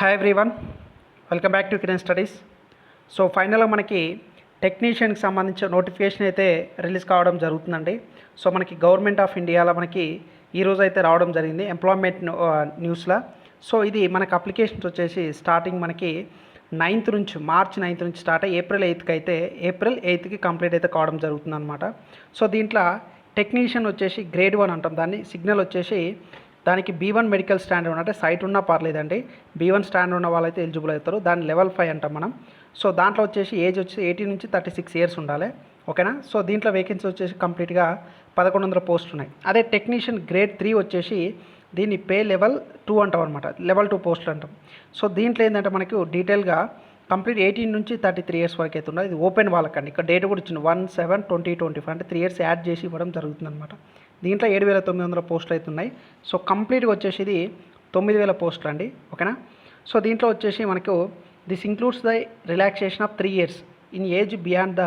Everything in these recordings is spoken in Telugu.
Hi everyone welcome back to Kiran studies so ఫైనల్గా మనకి టెక్నీషియన్కి సంబంధించిన నోటిఫికేషన్ అయితే రిలీజ్ కావడం జరుగుతుందండి. సో మనకి గవర్నమెంట్ ఆఫ్ ఇండియాలో మనకి ఈరోజు అయితే రావడం జరిగింది ఎంప్లాయ్మెంట్ న్యూస్లో సో ఇది మనకి అప్లికేషన్స్ వచ్చేసి స్టార్టింగ్ మనకి నైన్త్ నుంచి మార్చ్ నైన్త్ నుంచి స్టార్ట్ అయ్యి ఏప్రిల్ ఎయిత్కి అయితే ఏప్రిల్ ఎయిత్కి కంప్లీట్ అయితే కావడం జరుగుతుంది అనమాట సో దీంట్లో టెక్నీషియన్ వచ్చేసి గ్రేడ్ వన్ అంటాం. దాన్ని సిగ్నల్ వచ్చేసి దానికి బీ వన్ మెడికల్ స్టాండర్డ్ అంటే సైట్ ఉన్నా పర్లేదండి. బీ వన్ స్టాండర్డ్ ఉన్న వాళ్ళైతే ఎలిజిబుల్ అవుతారు. దాని లెవెల్ ఫైవ్ అంటాం మనం. సో దాంట్లో వచ్చేసి ఏజ్ వచ్చి ఎయిటీన్ నుంచి థర్టీ సిక్స్ ఇయర్స్ ఉండాలి ఓకేనా సో దీంట్లో వేకెన్సీ వచ్చేసి కంప్లీట్గా పదకొండు వందల పోస్టులు ఉన్నాయి. అదే టెక్నీషియన్ గ్రేడ్ త్రీ వచ్చేసి దీన్ని పే లెవెల్ టూ అంటాం అనమాట లెవెల్ టూ పోస్టులు అంటాం. సో దీంట్లో ఏంటంటే మనకు డీటెయిల్గా కంప్లీట్ ఎయిటీన్ నుంచి థర్టీ త్రీ ఇయర్స్ వరకు అయితే ఉన్నది. ఇది ఓపెన్ వాళ్ళకండి. ఇక్కడ డేట్ కూడా ఇచ్చింది one seven twenty twenty five అంటే త్రీ ఇయర్స్ యాడ్ చేసి ఇవ్వడం జరుగుతుంది అనమాట దీంట్లో ఏడు వేల తొమ్మిది వందల పోస్టులు అవుతున్నాయి సో కంప్లీట్గా వచ్చేసి ఇది తొమ్మిది వేల పోస్టులు అండి. ఓకేనా? సో దీంట్లో వచ్చేసి మనకు this includes the relaxation of three years in age beyond the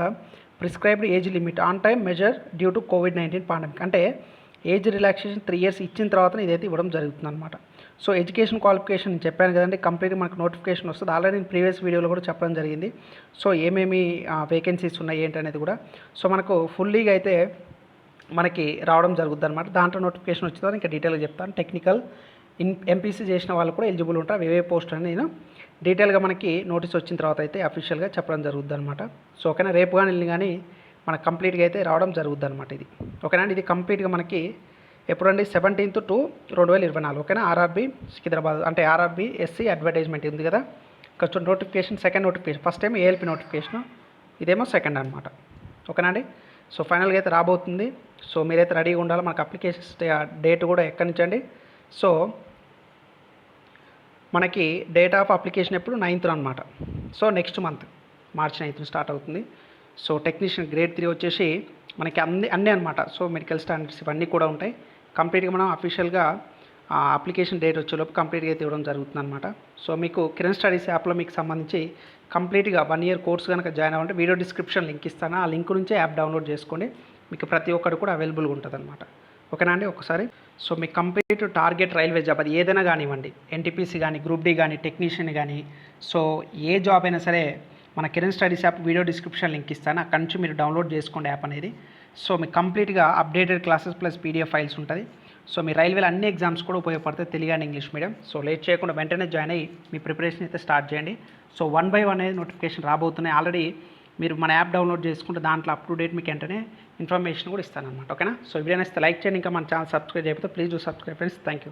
prescribed age limit on time measure due to COVID nineteen pandemic. అంటే ఏజ్ రిలాక్సేషన్ త్రీ ఇయర్స్ ఇచ్చిన తర్వాత ఇదైతే ఇవ్వడం జరుగుతుంది అనమాట సో ఎడ్యుకేషన్ క్వాలిఫికేషన్ చెప్పాను కదండి. కంప్లీట్ మనకు నోటిఫికేషన్ వస్తుంది. ఆల్రెడీ నేను ప్రీవియస్ వీడియోలో కూడా చెప్పడం జరిగింది. సో ఏమేమి వేకెన్సీస్ ఉన్నాయి ఏంటి అనేది కూడా. సో మనకు ఫుల్లీగా అయితే మనకి రావడం జరుగుతుంది అనమాట దాంట్లో నోటిఫికేషన్ వచ్చిన తర్వాత ఇంకా డీటెయిల్గా చెప్తాను. టెక్నికల్ ఇన్ ఎంపీసీ చేసిన వాళ్ళు కూడా ఎలిజిబుల్ ఉంటారు. అవి ఏ పోస్ట్ అని నేను డీటెయిల్గా మనకి నోటీస్ వచ్చిన తర్వాత అయితే అఫీషియల్గా చెప్పడం జరుగుతుంది అనమాట సో ఓకేనా? రేపు కానీ వెళ్ళి కానీ మనకు కంప్లీట్గా అయితే రావడం జరుగుతుంది అనమాట ఇది. ఓకేనా? ఇది కంప్లీట్గా మనకి ఎప్పుడండి సెవెంటీన్త్ టు రెండు వేల ఇరవై నాలుగు. ఓకేనా? ఆర్ఆర్బీ సికింద్రాబాద్ అంటే ఆర్ఆర్బీ ఎస్సీ అడ్వర్టైజ్మెంట్ ఉంది కదా. కొంచెం notification second notification first time ALP notification ఇదేమో సెకండ్ అనమాట ఓకేనా అండి? సో ఫైనల్గా అయితే రాబోతుంది. సో మీరైతే రెడీగా ఉండాలి. మనకు అప్లికేషన్స్ డేట్ కూడా ఎక్కడి నుంచి అండి? సో మనకి డేట్ ఆఫ్ అప్లికేషన్ ఎప్పుడు? నైన్త్ అనమాట so next month March ninth start అవుతుంది. సో టెక్నీషియన్ గ్రేడ్ త్రీ వచ్చేసి మనకి అన్ని అన్నీ అనమాట సో మెడికల్ స్టాండర్డ్స్ ఇవన్నీ కూడా ఉంటాయి. కంప్లీట్గా మనం అఫీషియల్గా అప్లికేషన్ డేట్ వచ్చేలోపు కంప్లీట్గా అయితే ఇవ్వడం జరుగుతుంది అనమాట సో మీకు కిరణ్ స్టడీస్ యాప్లో మీకు సంబంధించి కంప్లీట్గా వన్ ఇయర్ కోర్స్ కనుక జాయిన్ అవ్వంటే వీడియో డిస్క్రిప్షన్ లింక్ ఇస్తాను. ఆ లింక్ నుంచే యాప్ డౌన్లోడ్ చేసుకోండి. మీకు ప్రతి ఒక్కరు కూడా అవైలబుల్గా ఉంటుంది అనమాట ఓకేనా అండి? ఒకసారి సో మీ కంప్లీట్ టార్గెట్ రైల్వే జాబ్ అది ఏదైనా కానివ్వండి. ఎన్టీపీసీ కానీ గ్రూప్ డి కానీ టెక్నీషియన్ కానీ సో ఏ జాబ్ అయినా సరే మన Kiran studies app video description link ఇస్తాను. అక్కడ నుంచి మీరు డౌన్లోడ్ చేసుకోండి యాప్ అనేది. సో మీకు కంప్లీట్గా updated classes plus PDF files ఉంటుంది. సో మీ రైల్వేలో అన్ని ఎగ్జామ్స్ కూడా ఉపయోగపడతాయి Telugu and English medium. So late చేయకుండా వెంటనే జాయిన్ అయ్యి మీ ప్రిపరేషన్ అయితే స్టార్ట్ చేయండి. సో వన్ బై వన్ అనేది నోటిఫికేషన్ రాబోతున్నాయి. ఆల్రెడీ మీరు మన యాప్ డౌన్లోడ్ చేసుకుంటే దాంట్లో అప్ టు డేట్ మీకు వెంటనే ఇన్ఫర్మేషన్ కూడా ఇస్తాను అనమాట ఓకేనా? సో వీడియో ఇస్తే లైక్ చేయండి. ఇంకా మన ఛానల్ సబ్స్క్రైబ్ చేయకపోతే please do subscribe friends. Thank you